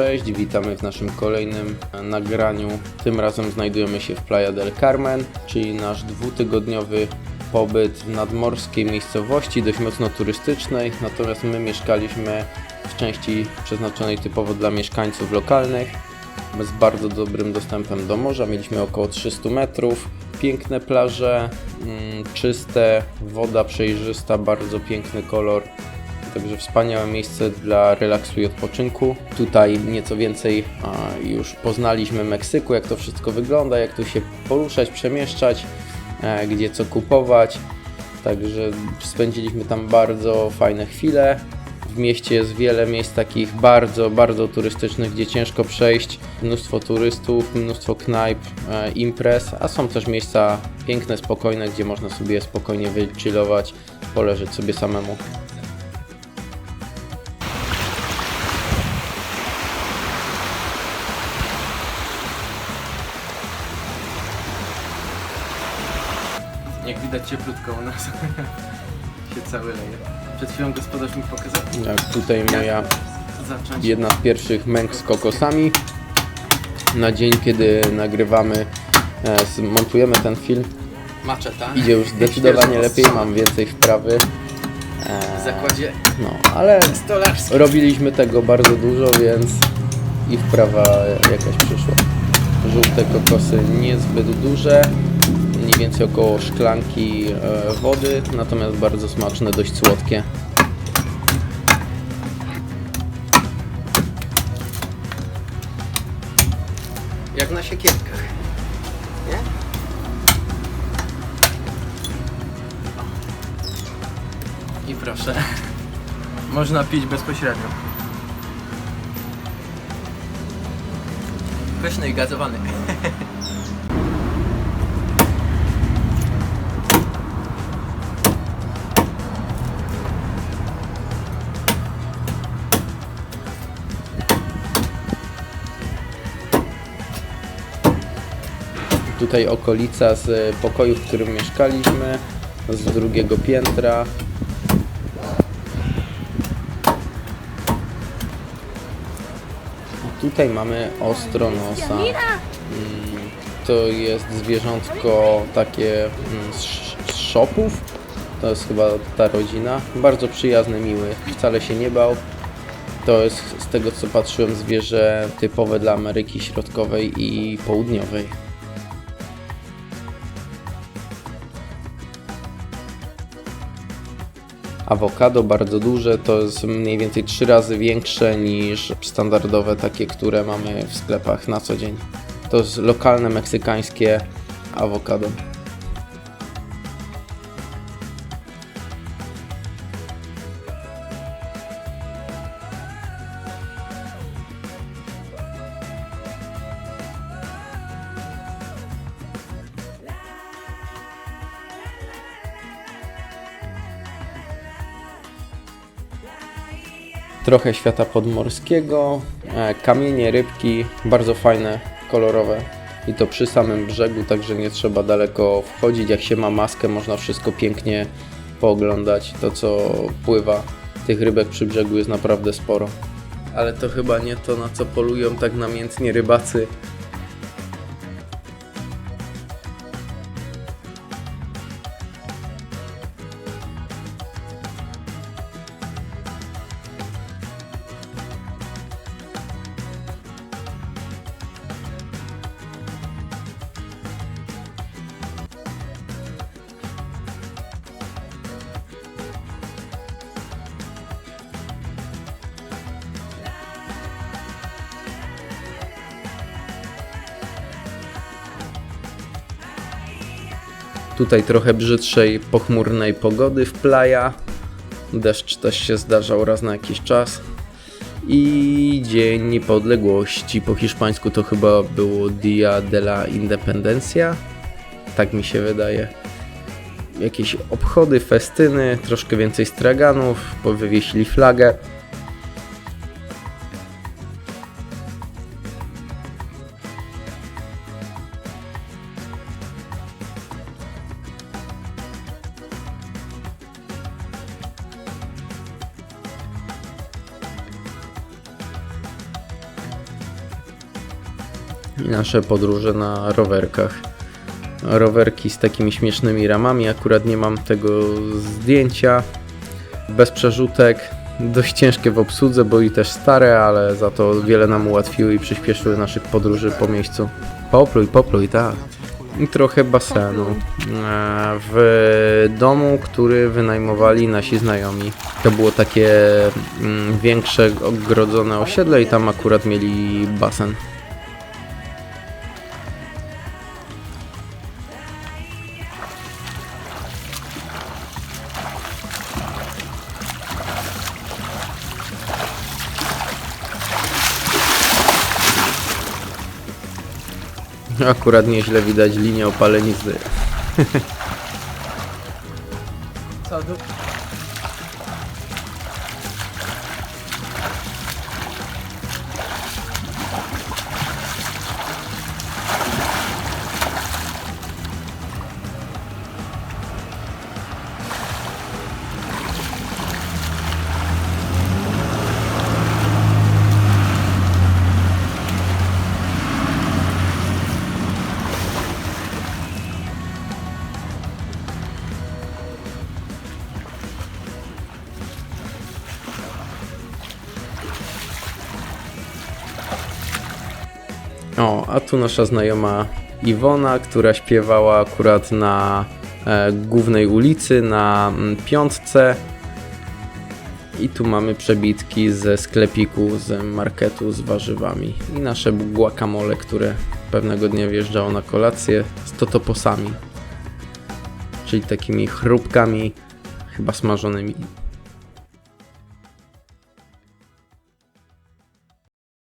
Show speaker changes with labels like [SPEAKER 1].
[SPEAKER 1] cześć, witamy w naszym kolejnym e, nagraniu. Tym razem znajdujemy się w Playa del Carmen, czyli nasz dwutygodniowy pobyt w nadmorskiej miejscowości, dość mocno turystycznej, natomiast my mieszkaliśmy w części przeznaczonej typowo dla mieszkańców lokalnych, z bardzo dobrym dostępem do morza. Mieliśmy około 300 metrów, piękne plaże, mm, czyste, woda przejrzysta, bardzo piękny kolor. Także wspaniałe miejsce dla relaksu i odpoczynku. Tutaj nieco więcej już poznaliśmy Meksyku, jak to wszystko wygląda, jak tu się poruszać, przemieszczać, e, gdzie co kupować. Także spędziliśmy tam bardzo fajne chwile. W mieście jest wiele miejsc takich bardzo, bardzo turystycznych, gdzie ciężko przejść. Mnóstwo turystów, mnóstwo knajp, e, imprez, a są też miejsca piękne, spokojne, gdzie można sobie spokojnie wychillować, poleżeć sobie samemu.
[SPEAKER 2] Jak widać cieplutko u nas się cały leje. Przed chwilą gospodarz mi pokazał.
[SPEAKER 1] Jak tutaj moja
[SPEAKER 2] Zacząć.
[SPEAKER 1] jedna z pierwszych męk z kokosami. Na dzień, kiedy nagrywamy, e, montujemy ten film,
[SPEAKER 2] Maczeta.
[SPEAKER 1] idzie już zdecydowanie
[SPEAKER 2] Świeżo
[SPEAKER 1] lepiej, mam więcej wprawy.
[SPEAKER 2] W zakładzie
[SPEAKER 1] No, ale
[SPEAKER 2] stolarskim.
[SPEAKER 1] robiliśmy tego bardzo dużo, więc i wprawa jakaś przyszła. Żółte kokosy niezbyt duże, mniej więcej około szklanki e, wody, natomiast bardzo smaczne, dość słodkie.
[SPEAKER 2] Jak na siekierkach. Nie? I proszę. Można pić bezpośrednio. Pyszny i gazowany.
[SPEAKER 1] Tutaj okolica z pokoju, w którym mieszkaliśmy, z drugiego piętra. A tutaj mamy ostronosa. Mm, To jest zwierzątko takie mm, z szopów. To jest chyba ta rodzina. Bardzo przyjazny, miły. Wcale się nie bał. To jest z tego co patrzyłem zwierzę typowe dla Ameryki Środkowej i Południowej. Awokado bardzo duże, to jest mniej więcej 3 razy większe niż standardowe takie, które mamy w sklepach na co dzień. To jest lokalne meksykańskie awokado. Trochę świata podmorskiego, e, kamienie, rybki, bardzo fajne, kolorowe. I to przy samym brzegu, także nie trzeba daleko wchodzić. Jak się ma maskę, można wszystko pięknie pooglądać. To co pływa, tych rybek przy brzegu jest naprawdę sporo. Ale to chyba nie to, na co polują tak namiętnie rybacy. Tutaj trochę brzydszej, pochmurnej pogody w playa. Deszcz też się zdarzał raz na jakiś czas. I Dzień Niepodległości. Po hiszpańsku to chyba było Dia de la Independencia. Tak mi się wydaje. Jakieś obchody, festyny, troszkę więcej straganów, bo wywiesili flagę. Nasze podróże na rowerkach. Rowerki z takimi śmiesznymi ramami, akurat nie mam tego zdjęcia. Bez przerzutek, dość ciężkie w obsłudze, bo i też stare, ale za to wiele nam ułatwiły i przyspieszyły naszych podróży po miejscu. Popluj, popluj, tak. I trochę basenu. E, W domu, który wynajmowali nasi znajomi. To było takie mm, większe, ogrodzone osiedle i tam akurat mieli basen. Akurat nieźle widać linię opalenizny.
[SPEAKER 2] Co,
[SPEAKER 1] O, a tu nasza znajoma Iwona, która śpiewała akurat na e, głównej ulicy, na mm, piątce. I tu mamy przebitki ze sklepiku, z marketu z warzywami. I nasze guacamole, które pewnego dnia wjeżdżało na kolację z totoposami. Czyli takimi chrupkami, chyba smażonymi